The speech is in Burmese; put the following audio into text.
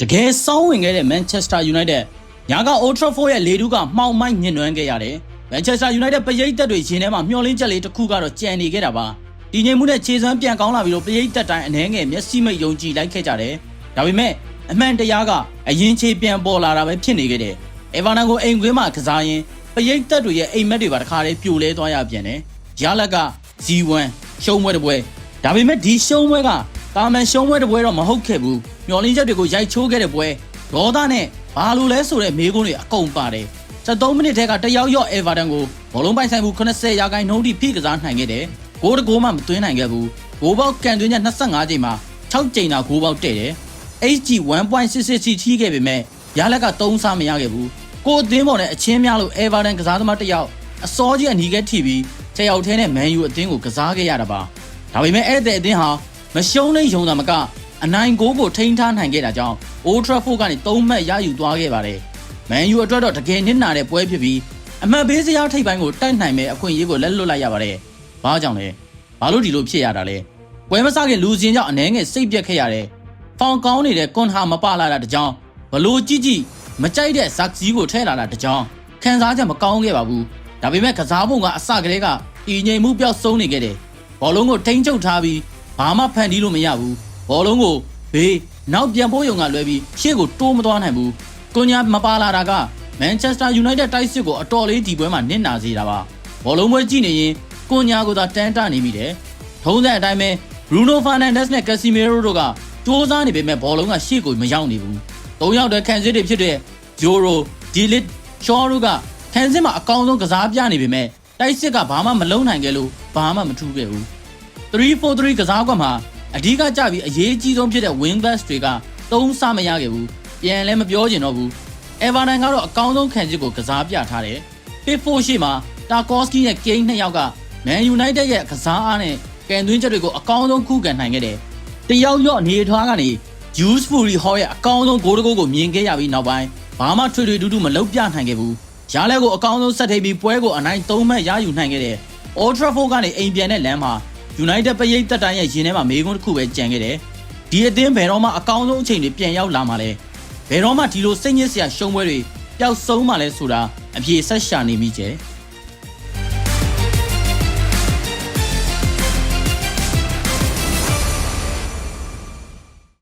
တကယ်စောင်းဝင်ခဲ့တဲ့ Manchester United ညာက Old Trafford ရဲ့လေတူးကမှောင်မိုက်ညှဉ်းနှွမ်းခဲ့ရတယ်။ Manchester United ပရိသတ်တွေရှင်ထဲမှာမျှော်လင့်ချက်လေးတစ်ခုကတော့ကြံနေခဲ့တာပါ။ဒီငြိမ်မှုနဲ့ခြေစွမ်းပြန်ကောင်းလာပြီးတော့ပရိသတ်တိုင်းအနှဲငယ်မျက်စိမိတ်ယုံကြည်လိုက်ခဲ့ကြတယ်။ဒါပေမဲ့အမှန်တရားကအရင်ခြေပြန်ပေါ်လာတာပဲဖြစ်နေခဲ့တယ်။ Everton ကိုအိမ်ခွင်းမှာကစားရင်းပရိသတ်တွေရဲ့အိမ်မက်တွေပါတခါတည်းပြိုလဲသွားရပြန်တယ်။ရလက်က G1 ရှုံးပွဲတစ်ပွဲဒါပေမဲ့ဒီရှုံးပွဲက တာမန်ရှုံးပွဲတစ်ပွဲတော့မဟုတ်ခဲ့ဘူး။မျော်လင့်ချက်တွေကိုရိုက်ချိုးခဲ့တဲ့ပွဲဒေါသနဲ့ဘာလို့လဲဆိုတဲ့မေးခွန်းတွေအကုန်ပါတယ်။73မိနစ်ထဲကတယောက်ယော့ Everton ကိုဘောလုံးပိုင်ဆိုင်မှု80ရာခိုင်နှုန်းထိဖိကစားနိုင်ခဲ့တယ်။ဂိုးတကိုးမှမသွင်းနိုင်ခဲ့ဘူး။ဂိုးပေါက်ကန်သွင်းချက်25ချိန်မှာ6ချိန်သာဂိုးပေါက်တဲ့တယ်။ HG 1.66ထိခဲ့ပေမဲ့ရလက်က3စားမရခဲ့ဘူး။ကိုအသင်းပေါ်နဲ့အချင်းများလို့ Everton ကစားသမားတစ်ယောက်အစောကြီးအနီးကထိပြီးချက်ရောက်ထဲနဲ့ Man U အသင်းကိုကစားခဲ့ရတာပါ။ဒါပေမဲ့အဲ့တဲ့အသင်းဟာ မရှုံးနိုင်ရုံသာမကအနိုင်ကိုကိုထိန်းထားနိုင်ခဲ့တာကြောင့် Old Trafford ကနေ3မှတ်ရယူသွားခဲ့ပါတယ်။ Man U အတွက်တော့တကယ်နစ်နာတဲ့ပွဲဖြစ်ပြီးအမှတ်ပေးစရာထိပ်ပိုင်းကိုတိုက်နိုင်မဲ့အခွင့်အရေးကိုလက်လွတ်လိုက်ရပါတယ်။ဘာကြောင့်လဲ။ဘာလို့ဒီလိုဖြစ်ရတာလဲ။ပွဲမစခင်လူစင်းကြောင့်အနှဲငယ်စိတ်ပြက်ခဲ့ရတယ်။ဖောင်ကောင်းနေတဲ့ကွန်ဟာမပလာတာတကြောင်ဘလို့ကြည့်ကြည့်မကြိုက်တဲ့ဇက်စီးကိုထဲလာတာတကြောင်ခံစားချက်မကောင်းခဲ့ပါဘူး။ဒါပေမဲ့ကစားပုံကအစကတည်းကတည်ငြိမ်မှုပျောက်ဆုံးနေခဲ့တယ်။ဘောလုံးကိုထိန်းချုပ်ထားပြီး ဘာမှဖန်တီးလို့မရဘူး။ဘောလုံးကိုဘေးနောက်ပြန်ဖို့ယုံကလွဲပြီးရှေ့ကိုတိုးမသွားနိုင်ဘူး။ကွန်ညာမပါလာတာကမန်ချက်စတာယူနိုက်တက်တိုက်စစ်ကိုအတော်လေးဒီပွဲမှာနစ်နာစေတာပါ။ဘောလုံးပွဲကြည့်နေရင်ကွန်ညာကိုသာတန်းတနေမိတယ်။ထုံးစံအတိုင်းပဲဘရူနိုဖာနန်ဒက်စ်နဲ့ကက်စီမီရိုတို့ကစူးစမ်းနေပေမဲ့ဘောလုံးကရှေ့ကိုမရောက်နေဘူး။၃ယောက်တည်းခံစစ်တွေဖြစ်တဲ့ဂျိုရိုဒီလစ်ရှောတို့ကခံစစ်မှာအကောင်းဆုံးကစားပြနေပေမဲ့တိုက်စစ်ကဘာမှမလုံးနိုင်ခဲ့လို့ဘာမှမထူးခဲ့ဘူး 3-4-3ကစားကွက်မှာအဓိကကြပြီးအရေးကြီးဆုံးဖြစ်တဲ့ wing backs တွေကသုံးဆမရခဲ့ဘူးပြန်လည်းမပြောချင်တော့ဘူး Everton ကတော့အကောင်းဆုံးခံစစ်ကိုကစားပြထားတယ် Pickford ရှေ့မှာ Tarkowski နဲ့ Kane နှစ်ယောက်က Man United ရဲ့ကစားအားနဲ့ကန်သွင်းချက်တွေကိုအကောင်းဆုံးခုခံနိုင်ခဲ့တယ်တယောက်ရော့အနေထွားကနေ Juice Fury Hall ရဲ့အကောင်းဆုံးဂိုးတကုတ်ကိုမြင်ခဲ့ရပြီးနောက်ပိုင်းဘာမှထွေထွေတူးတူးမလုပ်ပြနိုင်ခဲ့ဘူးရလဲကိုအကောင်းဆုံးဆက်ထိပ်ပြီးပွဲကိုအနိုင်၃မှတ်ရယူနိုင်ခဲ့တယ် Old Trafford ကနေအိမ်ပြန်တဲ့လမ်းမှာ United ပရိသတ်တိုင်းရဲ့ရင်ထဲမှာမေးခွန်းတစ်ခုပဲကြံခဲ့တယ်ဒီအသင်းဘယ်တော့မှအကောင်းဆုံးအချိန်တွေပြန်ရောက်လာမှာလဲဘယ်တော့မှဒီလိုစိတ်ညစ်စရာရှုံးပွဲတွေပျောက်ဆုံးမှာလဲဆိုတာအပြေဆက်ရှာနေမိကြတယ်